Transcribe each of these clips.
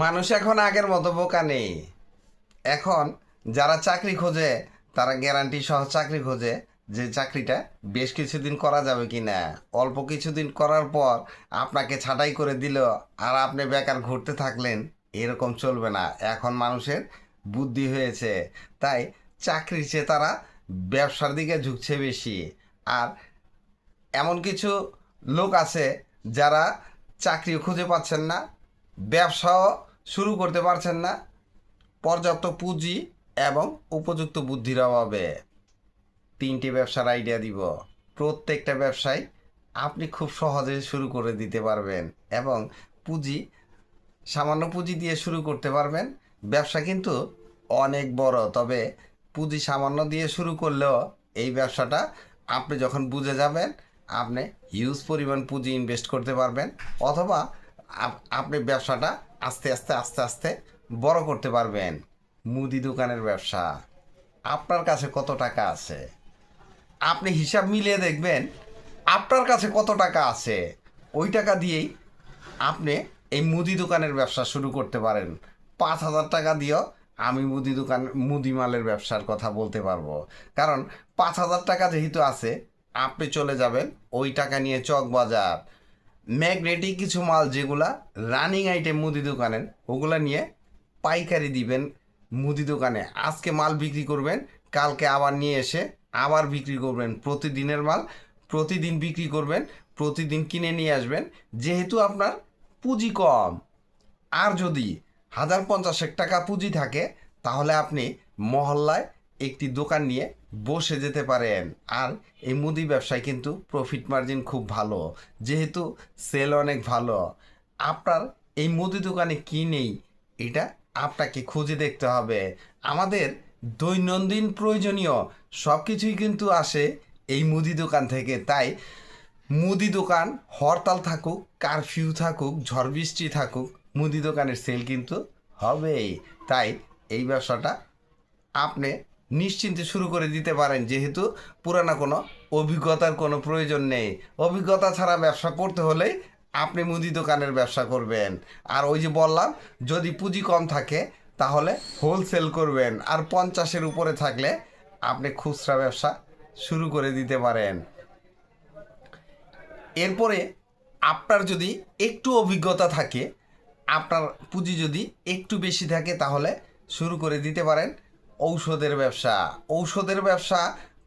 মানুষ এখন আগের মতো বোকা নেই। এখন যারা চাকরি খোঁজে, তারা গ্যারান্টি সহ চাকরি খোঁজে যে চাকরিটা বেশ কিছুদিন করা যাবে কি না অল্প কিছুদিন করার পর আপনাকে ছাঁটাই করে দিল আর আপনি বেকার ঘুরতে থাকলেন, এরকম চলবে না। এখন মানুষের বুদ্ধি হয়েছে। তাই চাকরির চেয়ে তারা ব্যবসার দিকে ঝুঁকছে বেশি। আর এমন কিছু লোক আছে যারা চাকরিও খুঁজে পাচ্ছেন না, ব্যবসাও শুরু করতে পারছেন না। পর্যাপ্ত পুঁজি এবং উপযুক্ত বুদ্ধির অভাবে। তিনটি ব্যবসার আইডিয়া দিব। প্রত্যেকটা ব্যবসায় আপনি খুব সহজে শুরু করে দিতে পারবেন এবং পুঁজি, সামান্য পুঁজি দিয়ে শুরু করতে পারবেন। ব্যবসা কিন্তু অনেক বড়, তবে পুঁজি সামান্য দিয়ে শুরু করলেও এই ব্যবসাটা আপনি যখন বুঝে যাবেন, আপনি হিউজ পরিমাণ পুঁজি ইনভেস্ট করতে পারবেন অথবা আপনি ব্যবসাটা আস্তে আস্তে আস্তে আস্তে বড় করতে পারবেন। মুদি দোকানের ব্যবসা। আপনার কাছে কত টাকা আছে? আপনি হিসাব মিলিয়ে দেখবেন আপনার কাছে কত টাকা আছে। ওই টাকা দিয়েই আপনি এই মুদি দোকানের ব্যবসা শুরু করতে পারেন। পাঁচ হাজার টাকা দিয়েও আমি মুদি দোকান, মুদি মালের ব্যবসার কথা বলতে পারব। কারণ পাঁচ হাজার টাকা যেহেতু আছে, আপনি চলে যাবেন ওই টাকা নিয়ে চক বাজার ম্যাগনেটিক কিছু মাল যেগুলা রানিং আইটেম মুদি দোকানের, ওগুলা নিয়ে পাইকারি দিবেন মুদি দোকানে। আজকে মাল বিক্রি করবেন, কালকে আবার নিয়ে এসে আবার বিক্রি করবেন প্রতিদিনের মাল। প্রতিদিন বিক্রি করবেন, প্রতিদিন কিনে নিয়ে আসবেন। যেহেতু আপনার পুঁজি কম, আর যদি হাজার পঞ্চাশেক টাকা পুঁজি থাকে, তাহলে আপনি মহল্লায় একটি দোকান নিয়ে বসে যেতে পারেন। আর এই মুদি ব্যবসায় কিন্তু প্রফিট মার্জিন খুব ভালো, যেহেতু সেল অনেক ভালো। আপনার এই মুদি দোকানে কি নেই, এটা আপনাকে খুঁজে দেখতে হবে। আমাদের দৈনন্দিন প্রয়োজনীয় সব কিছুই কিন্তু আসে এই মুদি দোকান থেকে। তাই মুদি দোকান হরতাল থাকুক কারফিউ থাকুক, ঝড় বৃষ্টি থাকুক, মুদি দোকানের সেল কিন্তু হবেই। তাই এই ব্যবসাটা আপনি নিশ্চিন্তে শুরু করে দিতে পারেন, যেহেতু পুরানো কোনো অভিজ্ঞতার কোনো প্রয়োজন নেই। অভিজ্ঞতা ছাড়া ব্যবসা করতে হলেই আপনি মুদি দোকানের ব্যবসা করবেন। আর ওই যে বললাম, যদি পুঁজি কম থাকে, তাহলে হোলসেল করবেন। আর পঞ্চাশের উপরে থাকলে আপনি খুচরা ব্যবসা শুরু করে দিতে পারেন। এরপরে আপনার যদি একটু অভিজ্ঞতা থাকে, আপনার পুঁজি যদি একটু বেশি থাকে, তাহলে শুরু করে দিতে পারেন। ঔষধের ব্যবসা। ঔষধের ব্যবসা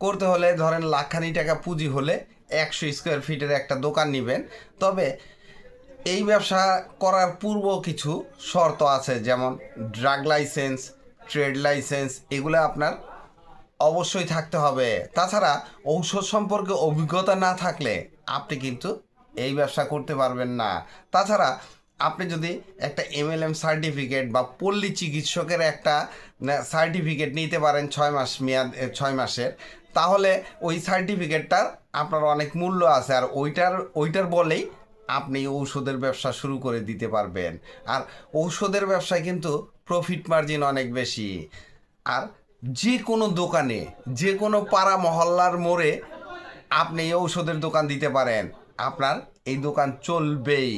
করতে হলে ধরেন লাখখানি টাকা পুঁজি হলে একশো স্কোয়ার ফিটের একটা দোকান নেবেন। তবে এই ব্যবসা করার পূর্ব কিছু শর্ত আছে, যেমন ড্রাগ লাইসেন্স ট্রেড লাইসেন্স এগুলো আপনার অবশ্যই থাকতে হবে। তাছাড়া ঔষধ সম্পর্কে অভিজ্ঞতা না থাকলে আপনি কিন্তু এই ব্যবসা করতে পারবেন না। তাছাড়া আপনি যদি একটা এমএলএম সার্টিফিকেট বা পল্লী চিকিৎসকের একটা সার্টিফিকেট নিতে পারেন ছয় মাস মেয়াদ ছয় মাসের, তাহলে ওই সার্টিফিকেটটার আপনার অনেক মূল্য আছে। আর ওইটার ওইটার বলেই আপনি ঔষধের ব্যবসা শুরু করে দিতে পারবেন। আর ঔষধের ব্যবসায় কিন্তু প্রফিট মার্জিন অনেক বেশি। আর যে কোনো দোকানে যে কোনো পাড়া মহল্লার মোড়ে আপনি ঔষধের দোকান দিতে পারেন। আপনার এই দোকান চলবেই।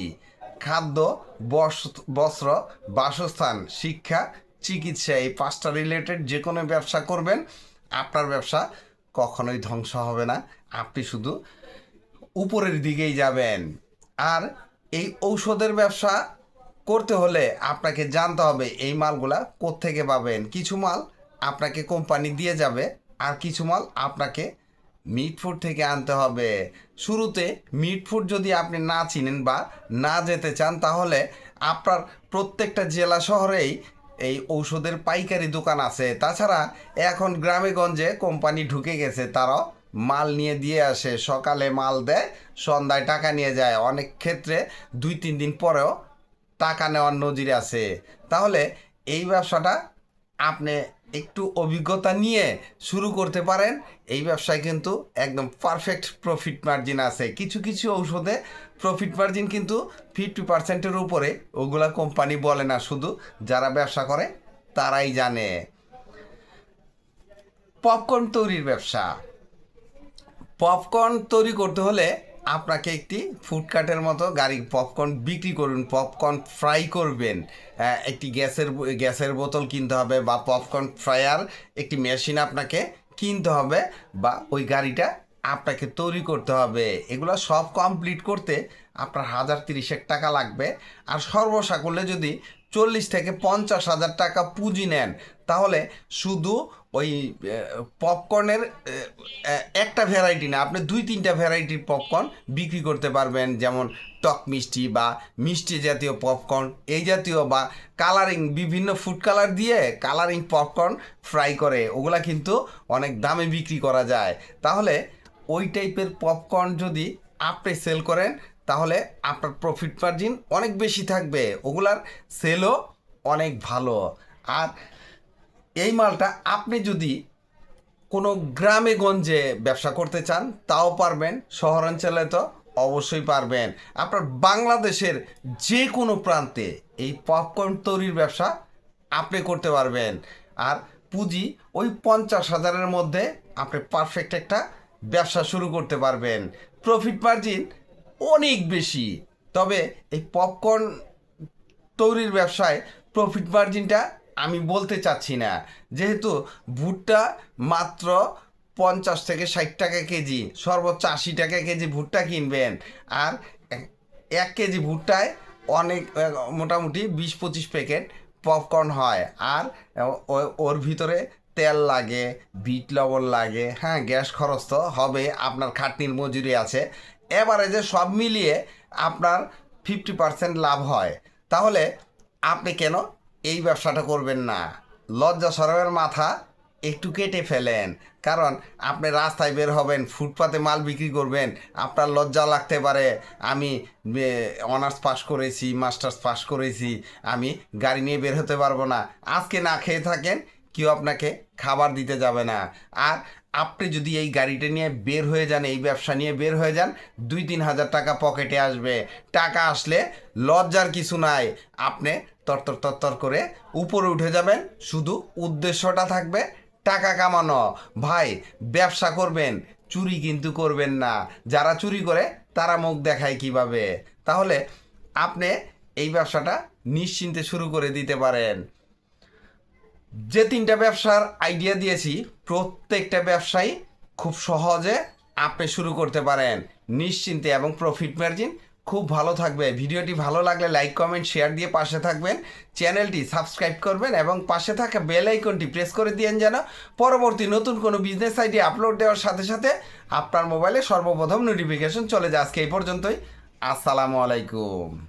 খাদ্য, বস- বস্ত্র, বাসস্থান, শিক্ষা, চিকিৎসা, এই পাঁচটা রিলেটেড যে কোনো ব্যবসা করবেন, আপনার ব্যবসা কখনোই ধ্বংস হবে না। আপনি শুধু উপরের দিকেই যাবেন। আর এই ঔষধের ব্যবসা করতে হলে আপনাকে জানতে হবে এই মালগুলা কোত্থেকে পাবেন। কিছু মাল আপনাকে কোম্পানি দিয়ে যাবে, আর কিছু মাল আপনাকে মিট ফুড থেকে আনতে হবে। শুরুতে মিট ফুড যদি আপনি না চিনেন বা না যেতে চান, তাহলে আপনার প্রত্যেকটা জেলা শহরেই এই ঔষধের পাইকারি দোকান আছে। তাছাড়া এখন গ্রামেগঞ্জে কোম্পানি ঢুকে গেছে, তারাও মাল নিয়ে দিয়ে আসে। সকালে মাল দেয়, সন্ধ্যায় টাকা নিয়ে যায়। অনেক ক্ষেত্রে দুই, তিন দিন পরেও টাকা নেওয়ার নজির আছে। তাহলে এই ব্যবসাটা আপনি একটু অভিজ্ঞতা নিয়ে শুরু করতে পারেন। এই ব্যবসায় কিন্তু একদম পারফেক্ট প্রফিট মার্জিন আছে। কিছু কিছু ঔষধে প্রফিট মার্জিন কিন্তু ফিফটি পার্সেন্টের উপরে। ওগুলা কোম্পানি বলে না শুধু, যারা ব্যবসা করে তারাই জানে। পপকর্ন তৈরির ব্যবসা। পপকর্ন তৈরি করতে হলে আপনাকে একটি ফুডকার্টের মতো গাড়ি, পপকর্ন বিক্রি করুন, পপকর্ন ফ্রাই করবেন। একটি গ্যাসের গ্যাসের বোতল কিনতে হবে বা পপকর্ন ফ্রায়ার একটি মেশিন আপনাকে কিনতে হবে বা ওই গাড়িটা আপনাকে তৈরি করতে হবে। এগুলো সব কমপ্লিট করতে আপনার হাজার তিরিশেক টাকা লাগবে। আর সর্বসা করলে যদি চল্লিশ থেকে পঞ্চাশ হাজার টাকা পুঁজি নেন, তাহলে শুধু ওই পপকর্নের একটা ভ্যারাইটি না, আপনি দুই তিনটা ভ্যারাইটির পপকর্ন বিক্রি করতে পারবেন। যেমন টক মিষ্টি বা মিষ্টি জাতীয় পপকর্ন এই জাতীয় বা কালারিং বিভিন্ন ফুড কালার দিয়ে কালারিং পপকর্ন ফ্রাই করে। ওগুলা কিন্তু অনেক দামে বিক্রি করা যায়। তাহলে ওই টাইপের পপকর্ন যদি আপনি সেল করেন, তাহলে আপনার প্রফিট মার্জিন অনেক বেশি থাকবে। ওগুলার সেলও অনেক ভালো। আর এই মালটা আপনি যদি কোনো গ্রামে গঞ্জে ব্যবসা করতে চান, তাও পারবেন। শহরাঞ্চলে তো অবশ্যই পারবেন। আপনার বাংলাদেশের যে কোনো প্রান্তে এই পপকর্ন তৈরির ব্যবসা আপনি করতে পারবেন। আর পুঁজি ওই পঞ্চাশ হাজারের মধ্যে আপনি পারফেক্ট একটা ব্যবসা শুরু করতে পারবেন। প্রফিট মার্জিন অনেক বেশি। তবে এই পপকর্ন তৈরির ব্যবসায় প্রফিট মার্জিনটা আমি বলতে চাচ্ছি না। যেহেতু ভুট্টা মাত্র পঞ্চাশ থেকে ষাট টাকা কেজি, সর্বোচ্চ আশি টাকা কেজি ভুট্টা কিনবেন। আর এক- কেজি ভুট্টায় অনেক, মোটামুটি বিশ পঁচিশ প্যাকেট পপকর্ন হয়। আর ওর ভিতরে তেল লাগে, বিট লবণ লাগে হ্যাঁ গ্যাস খরচ তো হবে আপনার খাটনির মজুরি আছে। এবারে যে সব মিলিয়ে আপনার ফিফটি পার্সেন্ট লাভ হয়। তাহলে আপনি কেন এই ব্যবসাটা করবেন না? লজ্জা সরবের মাথা একটু কেটে ফেলেন। কারণ আপনি রাস্তায় বের হবেন, ফুটপাতে মাল বিক্রি করবেন, আপনার লজ্জা লাগতে পারে। আমি অনার্স পাস করেছি মাস্টার্স পাস করেছি, আমি গাড়ি নিয়ে বের হতে পারব না। আজকে না খেয়ে থাকেন কেউ আপনাকে খাবার দিতে যাবে না। আর আপনি যদি এই গাড়িটা নিয়ে বের হয়ে যান, এই ব্যবসা নিয়ে বের হয়ে যান দুই তিন হাজার টাকা পকেটে আসবে। টাকা আসলে লজ্জার কিছু নাই। আপনি তরতর তরতর করে উপরে উঠে যাবেন, শুধু উদ্দেশ্যটা থাকবে টাকা কামানো। ভাই, ব্যবসা করবেন, চুরি কিন্তু করবেন না। যারা চুরি করে, তারা মুখ দেখায় কীভাবে? তাহলে আপনি এই ব্যবসাটা নিশ্চিন্তে শুরু করে দিতে পারেন। যে তিনটা ব্যবসার আইডিয়া দিয়েছি, প্রত্যেকটা ব্যবসায়ী খুব সহজে আপনি শুরু করতে পারেন। নিশ্চিন্তে এবং প্রফিট মার্জিন খুব ভালো থাকবে। ভিডিওটি ভালো লাগলে লাইক কমেন্ট শেয়ার দিয়ে পাশে থাকবেন। চ্যানেলটি সাবস্ক্রাইব করবেন এবং পাশে থাকা বেল আইকনটি প্রেস করে দিয়েন যেন পরবর্তী নতুন কোনো বিজনেস আইডি আপলোড দেওয়ার সাথে সাথে আপনার মোবাইলে সর্বপ্রথম নোটিফিকেশন চলে যায়। আজকে এই পর্যন্তই। আসসালামু আলাইকুম।